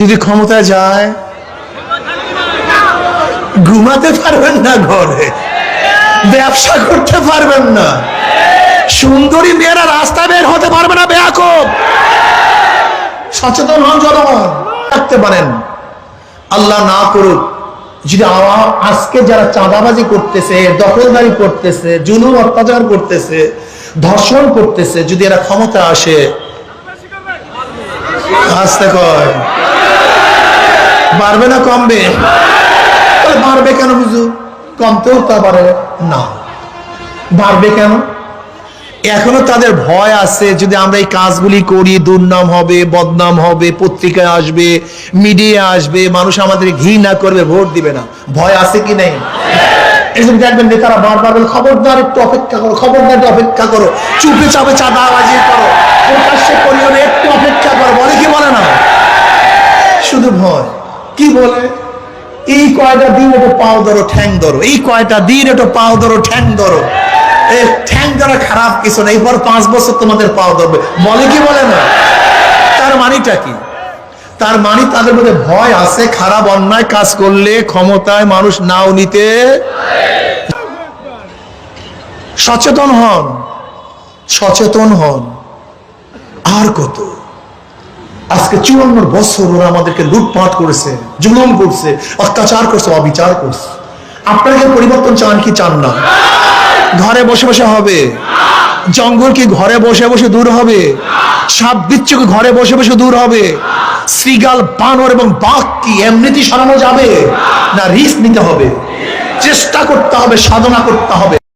যদি ক্ষমতায় যায়, ঘুমাতে পারবেন না ঘরে, ব্যবসা করতে পারবেন না। সুন্দরী মেয়েরা রাস্তা বের হতে পারবে না বেয়াকুব। সচেতন হন জনগণ, থাকতে পারেন। আল্লাহ না করুক, যদি আজকে যারা চাঁদাবাজি করতেছে, দখলদারি করতেছে, জুলুম অত্যাচার করতেছে, ধর্ষণ করতেছে, যদি এরা ক্ষমতা আসে, আসতে কয় বাড়বে না কমবে? তাহলে বাড়বে কেন বুঝু কমতেও তা পারে না। বাড়বে কেন? এখনও তাদের ভয় আছে, যদি আমরা এই কাজগুলি করি, দুর্নাম হবে, বদনাম হবে, পত্রিকায় আসবে মিডিয়া আসবে, মানুষ আমাদের ঘৃণা করবে, ভোট দিবে না। ভয় আছে কি নেই? জন্য দেখবেন নেতারা বারবার খবরদার একটু অপেক্ষা করো খবরদার একটু অপেক্ষা করো, চুপে চাপে চাঁদাবাজি করো প্রকাশ্যে করিও একটু অপেক্ষা করো। বলে কি বলে না? শুধু ভয়। কি বলে? এই কয়টা দিন একটু পাও ধরো, ঠ্যাং ধরো। এই কয়টা দিন একটু পাও ধরো, ঠ্যাং ধরো। এই ঠ্যাং ধরা খারাপ কিছু না, এরপর পাঁচ বছর তোমাদের পাও ধরবে। বলে কি বলে না? তার মানিটা কি? তার মানে তাদের মধ্যে ভয় আছে, খারাপ অন্যায় কাজ করলে ক্ষমতায় মানুষ নাও নিতে সচেতন হন সচেতন হন। আর কত? আজকে চুয়ান্ন বছর ওরা আমাদেরকে লুটপাট করেছে, জুলুম করছে, অত্যাচার করছে, অবিচার করছে। আপনারা পরিবর্তন চান কি চান না? ঘরে বসে বসে হবে। জঙ্গল কি ঘরে বসে বসে দূর হবে? সাপ বিচ্ছু কি ঘরে বসে বসে দূর হবে? শ্রীগাল বানর এবং বাঘ কি এমনিতেই সরানো যাবে? না রিস্ক নিতে হবে। চেষ্টা করতে হবে, সাধনা করতে হবে।